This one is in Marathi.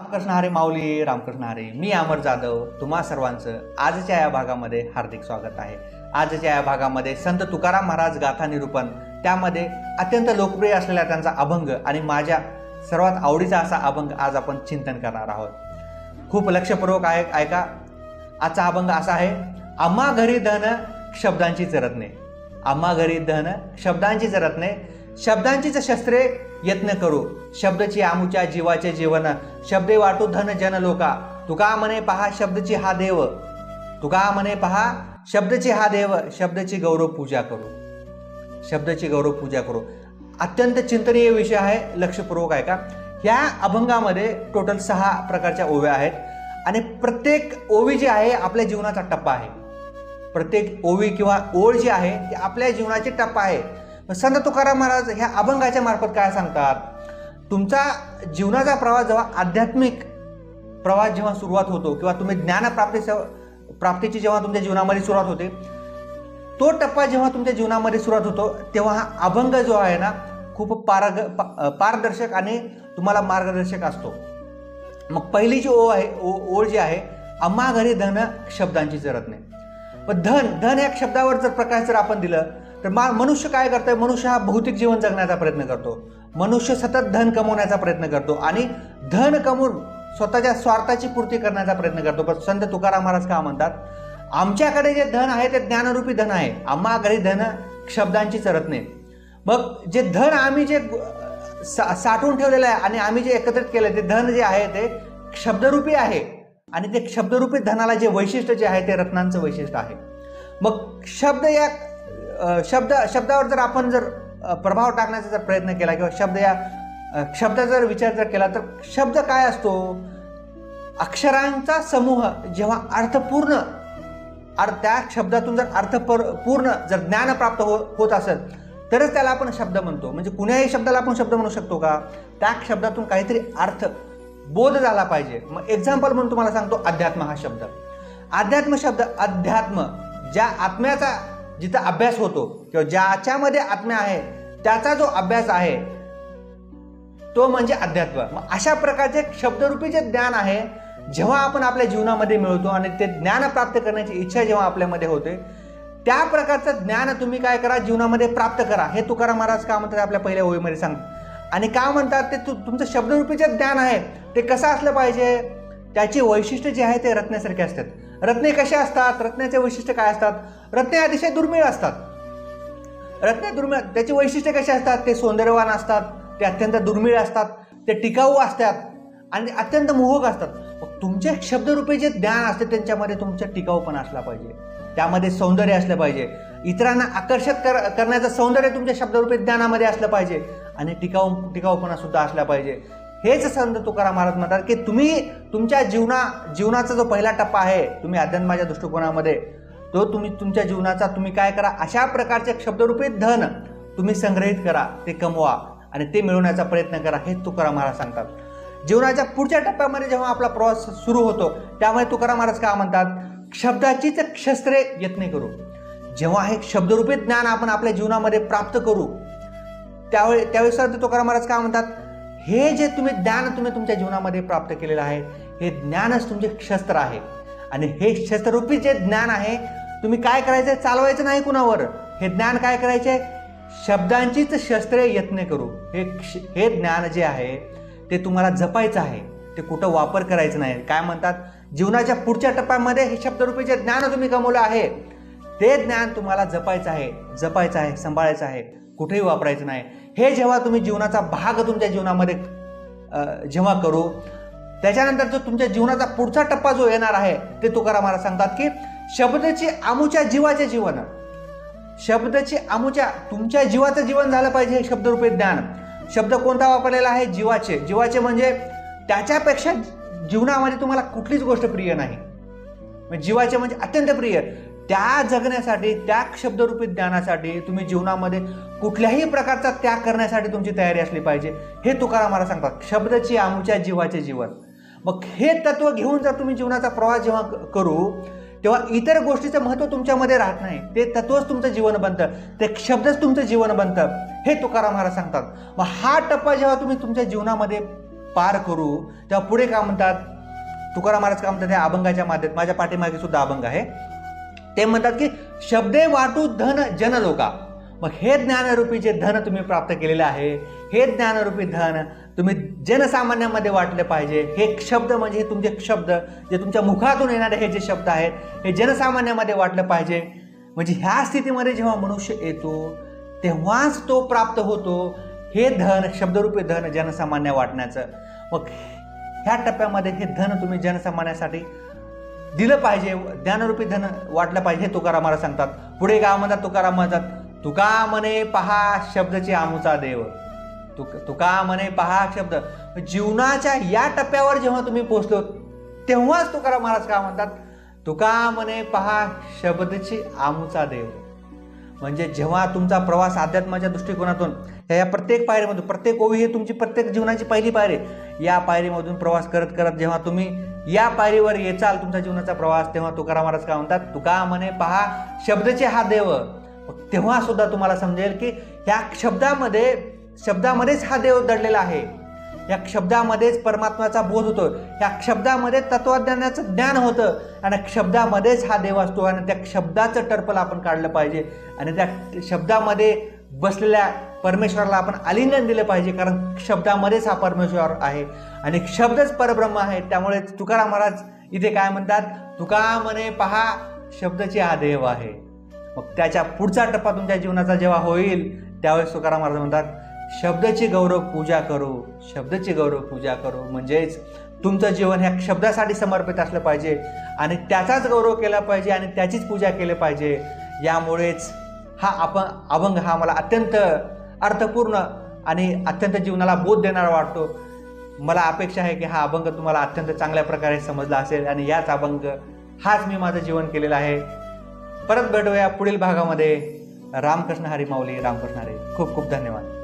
रामकृष्ण हरे माऊली रामकृष्ण हरे. मी अमर जाधव तुम्हा सर्वांचं आजच्या या भागामध्ये हार्दिक स्वागत आहे. आजच्या या भागामध्ये संत तुकाराम महाराज गाथा निरूपण त्यामध्ये अत्यंत लोकप्रिय असलेला त्यांचा अभंग आणि माझ्या सर्वात आवडीचा असा अभंग आज आपण चिंतन करणार आहोत. खूप लक्षपूर्वक आहे ऐका. आजचा अभंग असा आहे आम्हा घरी धन शब्दांची चरतणे आम्हा घरी धन शब्दांची चरतणे शब्दांचीच शस्त्रे यत्न करू. शब्दची आमुच्या जीवाचे जीवन शब्दे वाटू धन जन लोका. तुका म्हणे पहा शब्दची हा देव. तुका म्हणे पहा शब्दची हा देव शब्दची गौरव पूजा करू. शब्दाची गौरव पूजा करू. अत्यंत चिंतनीय विषय आहे लक्षपूर्वक आहे का ह्या अभंगामध्ये टोटल सहा प्रकारच्या ओव्या आहेत. आणि प्रत्येक ओवी जी आहे आपल्या जीवनाचा टप्पा आहे. प्रत्येक ओवी किंवा ओळ जी आहे ती आपल्या जीवनाची टप्पा आहे. संत तुकाराम महाराज ह्या अभंगाच्या मार्फत काय सांगतात? तुमचा जीवनाचा प्रवास जेव्हा आध्यात्मिक प्रवास जेव्हा सुरुवात होतो किंवा तुम्ही ज्ञानप्राप्ती प्राप्तीची जेव्हा तुमच्या जीवनामध्ये सुरुवात होते तो टप्पा जेव्हा तुमच्या जीवनामध्ये सुरुवात होतो तेव्हा हा अभंग जो आहे ना खूप पारग पा- पारदर्शक आणि तुम्हाला मार्गदर्शक असतो. मग पहिली जी ओ आहे ओ- ओळ जी आहे अम्मा घरी धन शब्दांची जरत नाही. पण धन धन या शब्दावर जर प्रकाश जर आपण दिलं तर मा मनुष्य काय करतोय? मनुष्य हा भौतिक जीवन जगण्याचा प्रयत्न करतो. मनुष्य सतत धन कमवण्याचा प्रयत्न करतो आणि धन कमवून स्वतःच्या स्वार्थाची पूर्ती करण्याचा प्रयत्न करतो. पण संत तुकाराम महाराज का म्हणतात? आमच्याकडे जे धन आहे ते ज्ञानरूपी धन आहे. आम्हा घरी धन शब्दांची चरत नाही. मग जे धन आम्ही जे सा साठवून ठेवलेलं आहे आणि आम्ही जे एकत्रित केलं ते धन जे आहे ते शब्दरूपी आहे. आणि ते शब्दरूपी धनाला जे वैशिष्ट्य जे आहे ते रत्नांचं वैशिष्ट्य आहे. मग शब्द या शब्द शब्दावर जर आपण जर प्रभाव टाकण्याचा जर प्रयत्न केला किंवा शब्द या शब्दाचा जर विचार जर केला तर शब्द काय असतो? अक्षरांचा समूह जेव्हा अर्थपूर्ण अर्थ त्या शब्दातून जर अर्थ पूर्ण जर ज्ञान प्राप्त हो होत असेल तरच त्याला आपण शब्द म्हणतो. म्हणजे कुण्याही शब्दाला आपण शब्द म्हणू शकतो का? त्या शब्दातून काहीतरी अर्थ बोध झाला पाहिजे. मग एक्झाम्पल म्हणून तुम्हाला सांगतो अध्यात्म हा शब्द. अध्यात्म शब्द अध्यात्म ज्या आत्म्याचा जिथं अभ्यास होतो किंवा ज्याच्यामध्ये आत्म्या आहे त्याचा जो अभ्यास आहे तो म्हणजे अध्यात्म. मग अशा प्रकारचे शब्दरूपी जे ज्ञान आहे जेव्हा आपण आपल्या जीवनामध्ये मिळवतो आणि ते ज्ञान प्राप्त करण्याची इच्छा जेव्हा आपल्यामध्ये होते त्या प्रकारचं ज्ञान तुम्ही काय करा जीवनामध्ये प्राप्त करा. हे तुकाराम महाराज का म्हणतात आपल्या पहिल्या ओळीमध्ये सांगतात आणि का म्हणतात ते तु तुमचं शब्दरूपी जे ज्ञान आहे ते कसं असलं पाहिजे? त्याची वैशिष्ट्य जे आहे ते रत्नासारखे असतात. रत्ने कसे असतात? रत्नाचे वैशिष्ट्य काय असतात? रत्ने अतिशय दुर्मिळ असतात. रत्ने दुर्मिळ त्याची वैशिष्ट्य कशी असतात? ते सौंदर्यवान असतात ते अत्यंत दुर्मिळ असतात ते टिकाऊ असतात आणि अत्यंत मोहक असतात. मग तुमचे शब्दरूपी जे ज्ञान असते त्यांच्यामध्ये तुमचा टिकाऊपणा असला पाहिजे. त्यामध्ये सौंदर्य असलं पाहिजे. इतरांना आकर्षक कर करण्याचं सौंदर्य तुमच्या शब्दरूपी ज्ञानामध्ये असलं पाहिजे. आणि टिकाऊ टिकाऊपणा सुद्धा असला पाहिजे. हेच संत तुकाराम महाराज म्हणतात की तुम्ही तुमच्या जीवना जीवनाचा जो पहिला टप्पा आहे तुम्ही अध्यात्माच्या दृष्टिकोनामध्ये तो तुम्ही तुमच्या जीवनाचा तुम्ही काय करा अशा प्रकारचे शब्दरूपी धन तुम्ही संग्रहित करा ते कमवा आणि ते मिळवण्याचा प्रयत्न करा हे तुकाराम महाराज सांगतात. जीवनाच्या पुढच्या टप्प्यामध्ये जेव्हा आपला प्रवास सुरू होतो त्यामुळे तुकाराम महाराज का म्हणतात? शब्दाचीच शस्त्रे यत्न करू. जेव्हा हे शब्दरूपी ज्ञान आपण आपल्या जीवनामध्ये प्राप्त करू त्यावेळी त्यावेळेस सर तुकाराम महाराज काय म्हणतात? हे जे तुम्ही ज्ञान तुम्ही तुमच्या जीवनामध्ये प्राप्त केलेलं आहे हे ज्ञानच तुमचे शस्त्र आहे. आणि हे शस्त्ररूपी जे ज्ञान आहे तुम्ही काय करायचं चालवायचं नाही कुणावर. हे ज्ञान काय करायचे शब्दांचीच शस्त्रे यत्न करू. हे क्ष- हे ज्ञान जे आहे ते तुम्हाला जपायचं आहे. ते कुठं वापर करायचं नाही. काय म्हणतात? जीवनाच्या पुढच्या टप्प्यामध्ये हे शब्दरूपी जे ज्ञान तुम्ही कमवलं आहे ते ज्ञान तुम्हाला जपायचं आहे जपायचं आहे सांभाळायचं आहे. कुठेही वापरायचं नाही. हे जेव्हा तुम्ही जीवनाचा भाग तुमच्या जीवनामध्ये जेव्हा करू त्याच्यानंतर जो तुमच्या जीवनाचा पुढचा टप्पा जो येणार आहे ते तुकाराम महाराज सांगतात की शब्दची आमुच्या जीवाचे जीवन. शब्दची आमुच्या तुमच्या जीवाचं जीवन झालं पाहिजे हे शब्दरूपी ज्ञान. शब्द कोणता वापरलेला आहे? जीवाचे. जीवाचे म्हणजे त्याच्यापेक्षा जीवनामध्ये तुम्हाला कुठलीच गोष्ट प्रिय नाही. जीवाचे म्हणजे अत्यंत प्रिय. त्या जगण्यासाठी त्या शब्दरूपी ज्ञानासाठी तुम्ही जीवनामध्ये कुठल्याही प्रकारचा त्याग करण्यासाठी तुमची तयारी असली पाहिजे. हे तुकाराम मला सांगतात शब्दची आमच्या जीवाचे जीवन. मग हे तत्व घेऊन जर तुम्ही जीवनाचा प्रवास जेव्हा करू तेव्हा इतर गोष्टीचं महत्त्व तुमच्यामध्ये राहत नाही. ते तत्वच तुमचं जीवन बनतं. ते शब्दच तुमचं जीवन बनतं. हे तुकाराम महाराज सांगतात. मग हा टप्पा जेव्हा तुम्ही तुमच्या जीवनामध्ये पार करू तेव्हा पुढे काय म्हणतात? तुकाराम महाराज काय म्हणतात? हे अभंगाच्या माध्यमात माझ्या पाठीमागे सुद्धा अभंग आहे. ते म्हणतात की शब्दे वाटू धन जन लोका मग हे ज्ञानरूपी जे धन तुम्ही प्राप्त केलेले आहे हे ज्ञानरूपी धन तुम्ही जनसामान्यामध्ये वाटले पाहिजे. हे शब्द म्हणजे हे तुमचे शब्द जे तुमच्या मुखातून येणारे हे जे शब्द आहेत हे जनसामान्यामध्ये वाटलं पाहिजे. म्हणजे ह्या स्थितीमध्ये जेव्हा मनुष्य येतो तेव्हाच तो प्राप्त होतो. हे धन शब्दरूपी धन जनसामान्य वाटण्याचं. मग ह्या टप्प्यामध्ये हे धन तुम्ही जनसामान्यासाठी दिलं पाहिजे ज्ञानरूपी धन वाटलं पाहिजे हे तुकाराम महाराज सांगतात. पुढे गाव म्हणतात तुकाराम म्हणतात तुका म्हणे पहा शब्दचे आमचा देव. तुक तुका म्हणे पहा शब्द. जीवनाच्या या टप्प्यावर जेव्हा तुम्ही पोहोचलो तेव्हाच तुकाराम महाराज का म्हणतात? तुका म्हणे पहा शब्दची आमचा देव. म्हणजे जेव्हा तुमचा प्रवास अध्यात्माच्या दृष्टिकोनातून या प्रत्येक पायरीमधून प्रत्येक ओवी ही तुमची प्रत्येक जीवनाची पहिली पायरी. या पायरीमधून प्रवास करत करत जेव्हा तुम्ही या पायरीवर येचाल तुमच्या जीवनाचा प्रवास तेव्हा तुकाराम महाराज काय म्हणतात? तुका म्हणे पहा शब्दचे हा देव. तेव्हा सुद्धा तुम्हाला समजेल की ह्या शब्दामध्ये शब्दामध्येच हा देव दडलेला आहे. या शब्दामध्येच परमात्म्याचा बोध होतो. या शब्दामध्ये तत्वज्ञानाचं ज्ञान होतं. आणि शब्दामध्येच हा देव असतो. आणि त्या शब्दाचं टर्पल आपण काढलं पाहिजे. आणि त्या शब्दामध्ये बसलेल्या परमेश्वराला आपण आलिंगन दिलं पाहिजे कारण शब्दामध्येच हा परमेश्वर आहे. आणि शब्दच परब्रह्म आहे त्यामुळे तुकाराम महाराज इथे काय म्हणतात? तुका म्हणे पहा शब्दचे हा देव आहे. मग त्याच्या पुढचा टप्पा तुमच्या जीवनाचा जेव्हा होईल त्यावेळेस तुकाराम महाराज म्हणतात शब्दाची गौरव पूजा करू शब्दाची गौरव पूजा करू. म्हणजेच तुमचं जीवन ह्या शब्दासाठी समर्पित असलं पाहिजे आणि त्याचाच गौरव केला पाहिजे आणि त्याचीच पूजा केली पाहिजे. यामुळेच हा आपण अभंग हा मला अत्यंत अर्थपूर्ण आणि अत्यंत जीवनाला बोध देणारा वाटतो. मला अपेक्षा आहे की हा अभंग तुम्हाला अत्यंत चांगल्या प्रकारे समजला असेल आणि याच अभंग हाच मी माझं जीवन केलेलं आहे. परत भेटूया पुढील भागामध्ये. रामकृष्ण हरी माऊली रामकृष्ण हरी. खूप खूप धन्यवाद.